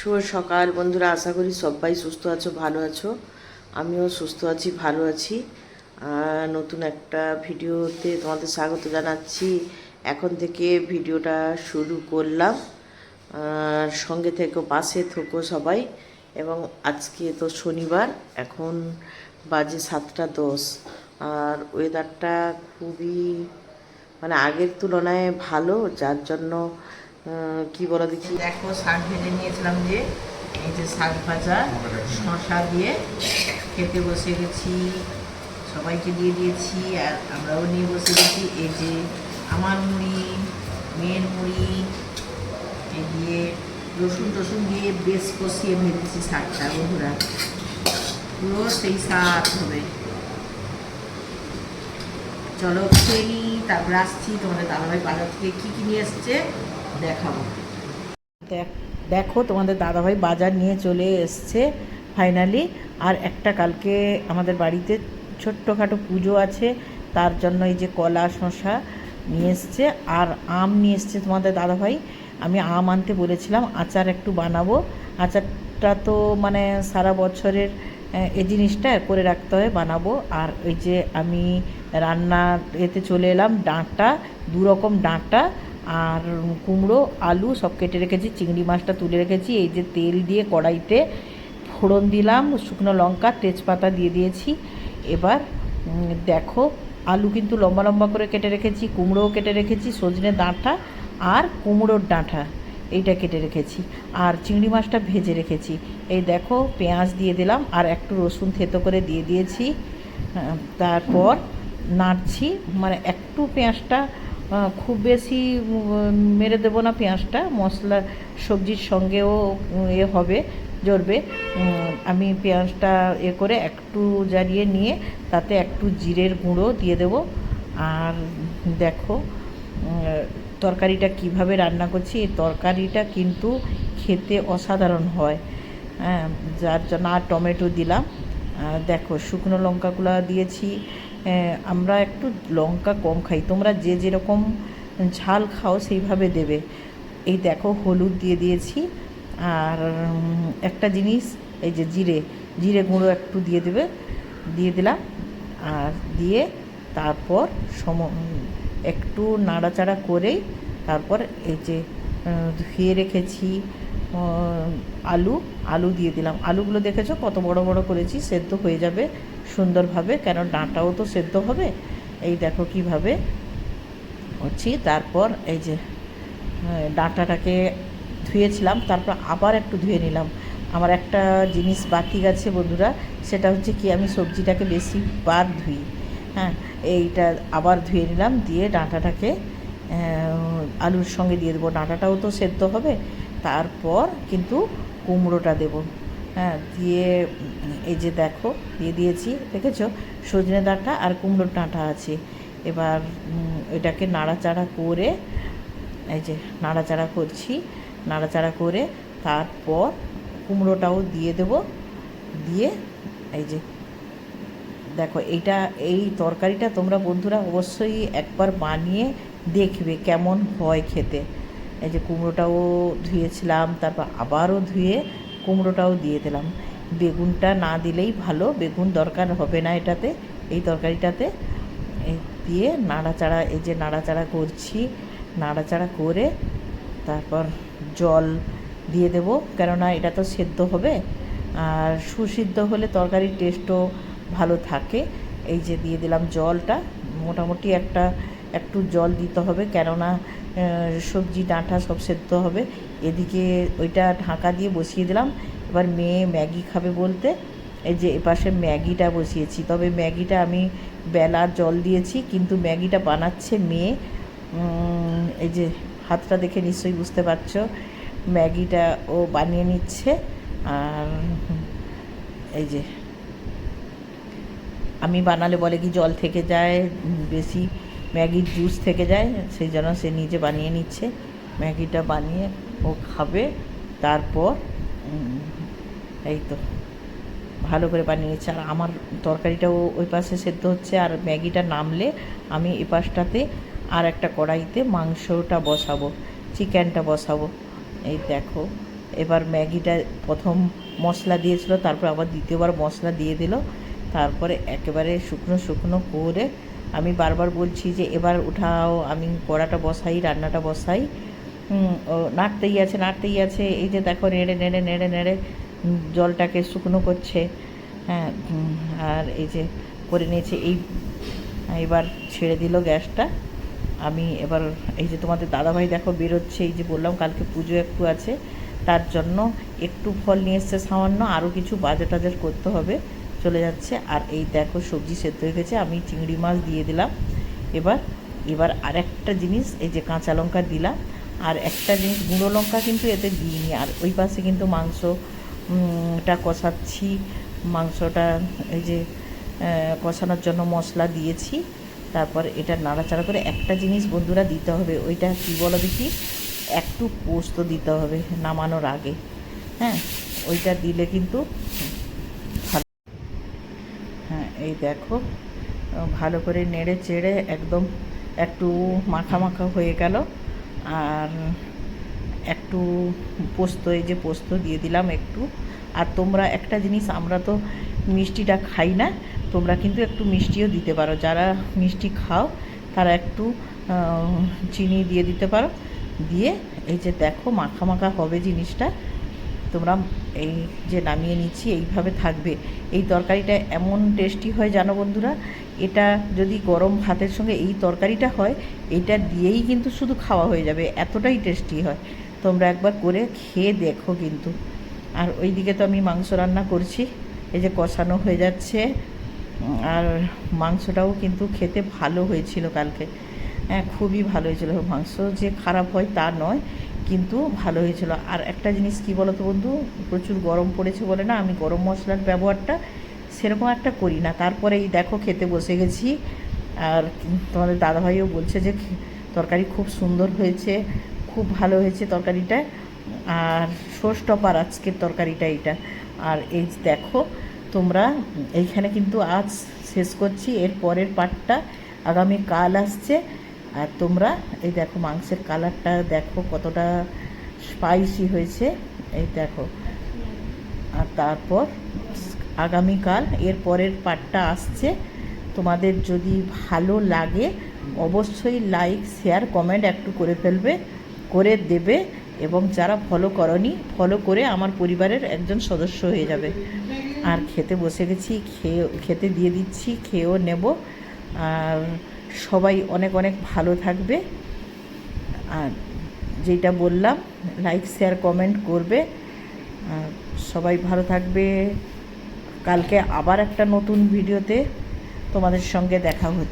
শুভ সকাল বন্ধুরা, আশা করি সবাই সুস্থ আছো, ভালো আছো। আমিও সুস্থ আছি, ভালো আছি। নতুন একটা ভিডিওতে তোমাদের স্বাগত জানাচ্ছি। এখন থেকে ভিডিওটা শুরু করলাম। সঙ্গে থেকে, পাশে থেকো সবাই। এবং আজকে তো শনিবার, এখন বাজে সাতটা দশ। আর ওয়েদারটা খুবই মানে আগের তুলনায় ভালো, যার জন্য কি বলো দেখি? দেখো, শাক ভেজে নিয়েছিলাম যে, এই যে শাক ভাজা শশা দিয়ে খেতে বসে গেছি, সবাইকে দিয়ে দিয়েছি, আর আমরাও নিয়ে বসে গেছি। এই যে আমার মুড়ি, মেয়ের মুড়ি, এই দিয়ে রসুন টসুন দিয়ে বেশ কষিয়ে ভেজেছি শাকটা, বন্ধুরা। পুরো সেই শাক হবে। চলো খেয়ে নিই, তারপরে আসছি। তোমাদের দাদাভাই বাজার থেকে কী কী নিয়ে এসছে? দেখাবো। দেখ- তোমাদের দাদাভাই বাজার নিয়ে চলে এসছে ফাইনালি আর একটা কালকে আমাদের বাড়িতে ছোট্টখাটো পুজো আছে, তার জন্য এই যে কলা শশা নিয়ে এসছে, আর আম নিয়ে এসছে তোমাদের দাদাভাই। আমি আম আনতে বলেছিলাম, আচার একটু বানাবো। আচারটা তো মানে সারা বছরের এই জিনিসটা করে রাখতে হয়, বানাবো। আর ওই যে আমি রান্না এতে চলে এলাম, ডাঁটা দু রকম ডাঁটা। আর কুমড়ো, আলু সব কেটে রেখেছি, চিংড়ি মাছটা তুলে রেখেছি, এই যে তেল দিয়ে কড়াইতে ফোড়ন দিলাম, শুকনো লঙ্কা, তেজপাতা দিয়ে দিয়েছি। এবার দেখো, আলু কিন্তু লম্বা লম্বা করে কেটে রেখেছি, কুমড়োও কেটে রেখেছি, সজনে ডাঁটা আর কুমড়োর ডাঁটা এইটা কেটে রেখেছি। আর চিংড়ি মাছটা ভেজে রেখেছি। এই দেখো, পেঁয়াজ দিয়ে দিলাম আর একটু রসুন থেতো করে দিয়ে দিয়েছি। তারপর নাড়ছি মানে একটু পেঁয়াজটা খুব বেশি মেরে দেবো না পেঁয়াজটা মশলা সবজির সঙ্গেও এ হবে উম, আমি পেঁয়াজটা এ করে একটু জ্বালিয়ে নিয়ে তাতে একটু জিরের গুঁড়ো দিয়ে দেবো। আর দেখো তরকারিটা কীভাবে রান্না করছি তরকারিটা কিন্তু খেতে অসাধারণ হয়। হ্যাঁ যার জন্য আর টমেটো দিলাম। দেখো শুকনো লঙ্কাগুলো দিয়েছি আমরা একটু লঙ্কা কম খাই। তোমরা যে যেরকম ঝাল খাও সেইভাবে দেবে। এই দেখো, হলুদ দিয়ে দিয়েছি। আর একটা জিনিস, এই যে জিরে জিরে গুঁড়ো একটু দিয়ে দেবে, দিয়ে দিলাম। আর দিয়ে তারপর সম একটু নাড়াচাড়া করেই তারপর এই যে ধুয়ে রেখেছি আলু আলু দিয়ে দিলাম। আলুগুলো দেখেছ কত বড় বড় করেছি? সেদ্ধ হয়ে যাবে। সুন্দরভাবে, কেন ডাঁটাও তো সেদ্ধ হবে? এই দেখো কীভাবে করছি। তারপর এই যে ডাঁটাটাকে ধুয়েছিলাম, তারপর আবার একটু ধুয়ে নিলাম। আমার একটা জিনিস বাকি গেছে বন্ধুরা, সেটা হচ্ছে কি, আমি সবজিটাকে বেশি বার ধুই। হ্যাঁ এইটা আবার ধুয়ে নিলাম, দিয়ে ডাঁটাটাকে আলুর সঙ্গে দিয়ে দেবো। ডাঁটাটাও তো সেদ্ধ হবে। তারপর কিন্তু কুমড়োটা দেবো। হ্যাঁ দিয়ে, এই যে দেখো, দিয়ে দিয়েছি, দেখেছ? সজনে ডাঁটা আর কুমড়োর ডাঁটা আছে। এবার এটাকে নাড়াচাড়া করে, এই যে নাড়াচাড়া করছি, নাড়াচাড়া করে তারপর কুমড়োটাও দিয়ে দেব। দিয়ে, এই যে, দেখো, এইটা, এই তরকারিটা তোমরা বন্ধুরা অবশ্যই একবার বানিয়ে দেখবে কেমন হয় খেতে। এই যে কুমড়োটাও ধুয়েছিলাম, তারপর আবারও ধুয়ে কুমড়োটাও দিয়ে দিলাম। বেগুনটা না দিলেই ভালো, বেগুন দরকার হবে না এটাতে। এই তরকারিটাতে দিয়ে নাড়াচাড়া, এই যে নাড়াচাড়া করছি, নাড়াচাড়া করে তারপর জল দিয়ে দেব। কেননা এটা তো সেদ্ধ হবে। আর সুসিদ্ধ হলে তরকারির টেস্টও ভালো থাকে। এই যে দিয়ে দিলাম জলটা। মোটামুটি একটা একটু জল দিতে হবে, কেননা সবজি, ডাঁটা সব সেদ্ধ হবে। এদিকে ওইটা ঢাকা দিয়ে বসিয়ে দিলাম। এবার মেয়ে ম্যাগি খাবে বলতে, এই যে এপাশে ম্যাগিটা বসিয়েছি। তবে ম্যাগিটা আমি বেলা জল দিয়েছি, কিন্তু ম্যাগিটা বানাচ্ছে মেয়ে। এই যে হাতটা দেখে নিশ্চয়ই বুঝতে পারছ, ম্যাগিটা ও বানিয়ে নিচ্ছে। আর, এই যে, আমি বানালে বলে কি জল থেকে যায় বেশি ম্যাগির জুস থেকে যায় সেই জন্য সে নিজে বানিয়ে নিচ্ছে। ম্যাগিটা বানিয়ে ও খাবে, তারপর এই তো, ভালো করে বানিয়েছে। আর আমার তরকারিটাও ওই পাশে সেদ্ধ হচ্ছে। আর ম্যাগিটা নামলে আমি এ পাশটাতে আর একটা কড়াইতে মাংসটা বসাবো, চিকেনটা বসাবো। এই দেখো, এবার ম্যাগিটা প্রথম মশলা দিয়েছিল, তারপর আবার দ্বিতীয়বার মশলা দিয়ে দিল। তারপরে একেবারে শুকনো শুকনো করে আমি বারবার বলছি যে এবার উঠাও, আমি কড়াটা বসাই, রান্নাটা বসাই। নাড়তেই আছে নাড়তেই আছে। এই যে দেখো, নেড়ে নেড়ে নেড়ে নেড়ে জলটাকে শুকনো করছে। হ্যাঁ আর এই যে করে নিয়েছে, এই, এবার ছেড়ে দিল গ্যাসটা। আমি এবার, এই যে তোমাদের দাদাভাই দেখো বেরোচ্ছে, এই যে বললাম কালকে পুজো একটু আছে। তার জন্য একটু ফল নিয়ে এসছে সামান্য, আরও কিছু বাজার টাজার করতে হবে। চলে যাচ্ছে। আর এই দেখো সবজি সেদ্ধ হয়ে গেছে, আমি চিংড়ি মাছ দিয়ে দিলাম। এবার এবার আরেকটা জিনিস, এই যে কাঁচা লঙ্কা দিলাম। আর একটা জিনিস, গুঁড়ো লঙ্কা কিন্তু এতে দিইনি। আর ওই পাশে কিন্তু মাংসটা কষাচ্ছি। মাংসটা এই যে কষানোর জন্য মশলা দিয়েছি। তারপর এটা নাড়াচাড়া করে একটা জিনিস বন্ধুরা দিতে হবে। ওইটা কী বলো দেখি? একটু পোস্ত দিতে হবে নামানোর আগে। হ্যাঁ ওইটা দিলে কিন্তু এই দেখো ভালো করে নেড়ে চেড়ে একদম একটু মাখা মাখা হয়ে গেল। আর একটু পোস্ত, এই যে পোস্ত দিয়ে দিলাম একটু। আর তোমরা একটা জিনিস, আমরা তো মিষ্টিটা খাই না, তোমরা কিন্তু একটু মিষ্টিও দিতে পারো। যারা মিষ্টি খাও, তারা একটু চিনি দিয়ে দিতে পারো। দিয়ে এই যে দেখো, মাখা মাখা হবে জিনিসটা। তোমরা এই যে নামিয়ে নিচ্ছি, এইভাবে থাকবে। এই তরকারিটা এমন টেস্টি হয়, জানো বন্ধুরা? এটা যদি গরম ভাতের সঙ্গে এই তরকারিটা হয়, এটা দিয়েই কিন্তু শুধু খাওয়া হয়ে যাবে, এতটাই টেস্টি হয়। তোমরা একবার করে খেয়ে দেখো কিন্তু। আর ওইদিকে তো আমি মাংস রান্না করছি, এই যে কষানো হয়ে যাচ্ছে। আর মাংসটাও কিন্তু খেতে ভালো হয়েছিল কালকে। হ্যাঁ খুবই ভালো হয়েছিল মাংস, যে খারাপ হয় তা নয়। কিন্তু ভালো হয়েছিল। আর একটা জিনিস কি বলো তো বন্ধু? প্রচুর গরম পড়েছে বলে না আমি গরম মশলার ব্যবহারটা সেরকম একটা করি না। তারপরে এই দেখো খেতে বসে গেছি। আর তোমাদের দাদাভাইও বলছে যে তরকারি খুব সুন্দর হয়েছে, খুব ভালো হয়েছে তরকারিটা। আর ষষ্ঠপার আজকের তরকারিটা এইটা। আর এই দেখো, তোমরা এইখানে কিন্তু আজ শেষ করছি। এর পরের পার্টটা আগামী কাল আসছে। আর তোমরা এই দেখো মাংসের কালারটা দেখো কতটা স্পাইসি হয়েছে। এই দেখো। আর তারপর আগামীকাল এর পরের পার্টটা আসছে। তোমাদের যদি ভালো লাগে অবশ্যই লাইক শেয়ার কমেন্ট একটু করে ফেলবে, করে দেবে এবং যারা ফলো করনি ফলো করে আমার পরিবারের একজন সদস্য হয়ে যাবে। আর খেতে বসে গেছি, খেয়ে, খেতে দিয়ে দিচ্ছি, খেয়েও নেব। আর সবাই অনেক অনেক ভালো থাকবে। আর যেটা বললাম লাইক শেয়ার কমেন্ট করবে। সবাই ভালো থাকবে। কালকে আবার একটা নতুন ভিডিওতে তোমাদের সঙ্গে দেখা হচ্ছে।